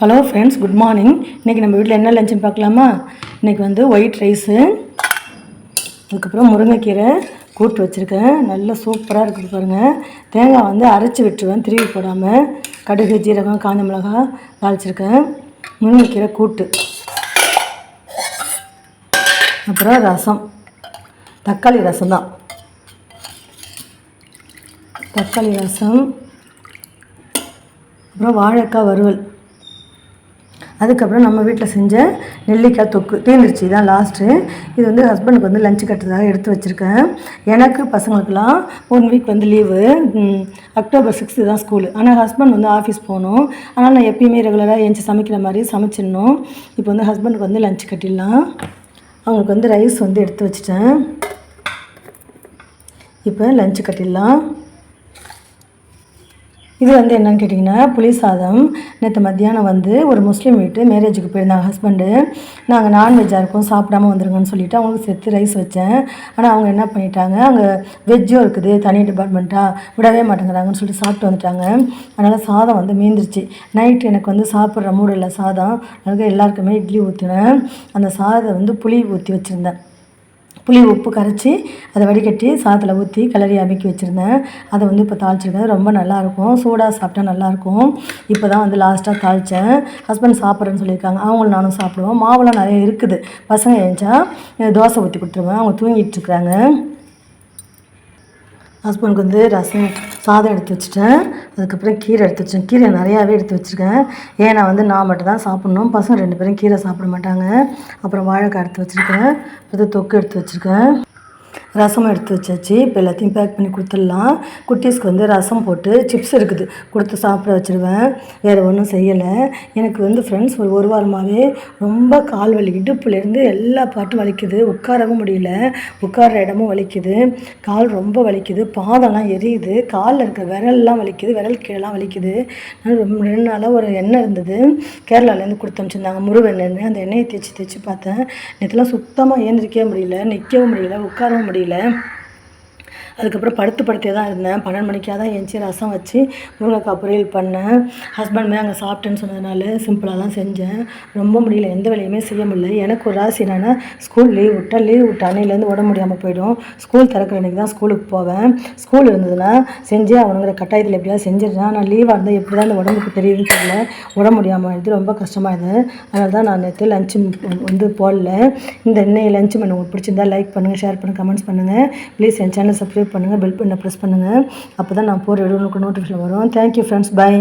Hello friends good morning இன்றைக்கி நம்ம வீட்டில் என்ன லஞ்சுன்னு பார்க்கலாமா? இன்றைக்கி வந்து ஒயிட் ரைஸு அதுக்கப்புறம் முருங்கைக்கீரை கூட்டு வச்சுருக்கேன். நல்லா சூப்பராக இருக்குது பாருங்கள் தேங்காய் வந்து அரைச்சி விட்டுருவேன் திருவி போடாமல் கடுகு ஜீரகம் காஞ்ச மிளகா தாளிச்சிருக்கேன். முருங்கைக்கீரை கூட்டு. அப்புறம் ரசம். தக்காளி ரசம் தான். தக்காளி ரசம். அப்புறம் வாழைக்காய் வறுவல். அதுக்கப்புறம் நம்ம வீட்டில் செஞ்ச நெல்லிக்காய் தொக்கு தீந்துருச்சு தான் லாஸ்ட்டு இது வந்து ஹஸ்பண்டுக்கு வந்து லஞ்சு கட்டுறதாக எடுத்து வச்சுருக்கேன். எனக்கு பசங்களுக்கெல்லாம் ஒன் வீக் வந்து லீவு அக்டோபர் சிக்ஸ்த்து தான் ஸ்கூலு ஆனால் ஹஸ்பண்ட் வந்து ஆஃபீஸ் போகணும். ஆனால் நான் எப்பயுமே ரெகுலராக எழுந்து சமைக்கிற மாதிரி சமைச்சிடணும். இப்போ வந்து ஹஸ்பண்டுக்கு வந்து லஞ்சு கட்டிடலாம். அவங்களுக்கு வந்து ரைஸ் வந்து எடுத்து வச்சிட்டேன். இப்போ லஞ்சு கட்டிடலாம். இது வந்து என்னன்னு கேட்டிங்கன்னா புளி சாதம். நேற்று மத்தியானம் வந்து ஒரு முஸ்லீம் வீட்டு மேரேஜுக்கு போயிருந்தாங்க ஹஸ்பண்டு நாங்கள் நான்வெஜ்ஜாக இருக்கோம் சாப்பிடாம வந்துருங்கன்னு சொல்லிவிட்டு அவங்களுக்கு செத்து ரைஸ் வச்சேன். ஆனால் அவங்க என்ன பண்ணிட்டாங்க அங்கே வெஜ்ஜும் இருக்குது தனி டிபார்ட்மெண்ட்டாக விடவே மாட்டேங்கிறாங்கன்னு சொல்லிட்டு சாப்பிட்டு வந்துட்டாங்க. அதனால் சாதம் வந்து மீந்துருச்சு. நைட் எனக்கு வந்து சாப்பிட்ற மூடு இல்லை சாதம். அதுக்கு எல்லாருக்குமே இட்லி ஊற்றினேன் அந்த சாதத்தை வந்து புளி ஊற்றி வச்சுருந்தேன். புளி உப்பு கரைச்சி அதை வடிகட்டி சாதத்தில் ஊற்றி கிளறி அமைக்கி வச்சுருந்தேன். அதை வந்து இப்போ தாளிச்சிருக்கேன். ரொம்ப நல்லாயிருக்கும் சூடாக சாப்பிட்டா நல்லாயிருக்கும் இப்போ தான் வந்து லாஸ்ட்டாக தாளித்தேன் ஹஸ்பண்ட் சாப்பிட்றேன்னு சொல்லியிருக்காங்க. அவங்களும் நானும் சாப்பிடுவோம். மாவுலாம் நிறைய இருக்குது. பசங்க ஏஞ்சா தோசை ஊற்றி கொடுத்துருவேன். அவங்க தூங்கிட்டு இருக்கிறாங்க. ஹஸ்பண்டுக்கு வந்து ரசம் சாதம் எடுத்து வச்சுட்டேன். அதுக்கப்புறம் கீரை எடுத்து வச்சேன். கீரை நிறையாவே எடுத்து வச்சுருக்கேன். ஏன்னா வந்து நான் மட்டும் தான் சாப்பிட்ணும். பசங்க ரெண்டு பேரும் கீரை சாப்பிட மாட்டாங்க. அப்புறம் வாழைக்காய் எடுத்து வச்சுருக்கேன். அடுத்து தொக்கு எடுத்து வச்சுருக்கேன். ரசம் எடுத்து வச்சாச்சு. இப்போ எல்லாத்தையும் பேக் பண்ணி கொடுத்துடலாம். குட்டீஸ்க்கு வந்து ரசம் போட்டு சிப்ஸ் இருக்குது. கொடுத்து சாப்பிட வச்சுருவேன். வேறு ஒன்றும் செய்யலை. எனக்கு வந்து ஃப்ரெண்ட்ஸ் ஒரு ஒரு வாரமாகவே ரொம்ப கால் வலி இடுப்புலேருந்து எல்லா பாட்டும் வலிக்குது. உட்காரவும் முடியல. உட்கார்ற இடமும் வலிக்குது. கால் ரொம்ப வலிக்குது. பாதம்லாம் எரியுது. காலில் இருக்க விரல்லாம் வலிக்குது. விரல் கீழெலாம் வலிக்குது. நான் ரொம்ப ரெண்டு நாளாக ஒரு எண்ணெய் இருந்தது. கேரளாலேருந்து கொடுத்து அனுப்பிச்சிருந்தாங்க. எண்ணெய். அந்த எண்ணெயை தேய்ச்சி தேய்ச்சி பார்த்தேன். நேற்றுலாம் சுத்தமாக ஏந்திரிக்கவே முடியல. நிற்கவும் முடியல. உட்காரவும் முடியல. முடியல அதுக்கப்புறம் படுத்து படுத்தே தான் இருந்தேன். பன்னெண்டு மணிக்காக தான் எழுந்துச்சி ரசம் வச்சு முருங்கைக்காய் பொரியல் பண்ணேன். ஹஸ்பண்டுமே அங்கே சாப்பிட்டேன்னு சொன்னதுனால சிம்பிளாக தான் செஞ்சேன். ரொம்ப முடியல எந்த வேலையுமே செய்ய முடியல. எனக்கு ஒரு ராசி என்னென்னா ஸ்கூல் லீவ் விட்டால் லீவ் விட்ட அன்னையிலேருந்து உடம்பு முடியாமல் போயிடும். ஸ்கூல் திறக்கிற அன்றைக்கி தான் ஸ்கூலுக்கு போவேன். ஸ்கூல் இருந்ததுன்னா செஞ்சே அவனுங்கிற கட்டாயத்தில் எப்படியாவது செஞ்சிடுறேன். ஆனால் லீவாக இருந்தால் எப்படி தான் இந்த உடம்புக்கு தெரியுதுன்னு தெரியல. உடம்பு முடியாமல் இது ரொம்ப கஷ்டமாக இது அதனால தான் நான் நேற்று லஞ்சு வந்து போடல. இந்த இன்னைக்கு லஞ்சு மெனு உங்களுக்கு பிடிச்சிருந்தா லைக் பண்ணுங்கள் ஷேர் பண்ணுங்கள் கமெண்ட்ஸ் பண்ணுங்கள் ப்ளீஸ் என் சேனல் சப்ஸ்கிரைப் பண்ணுங்கள் பெல் பண்ண ப்ரெஸ் பண்ணுங்கள் அப்போ தான் நான் போகிற வீடியோ உங்களுக்கு நோட்டிஃபிகேஷன் வரும். Thank you friends by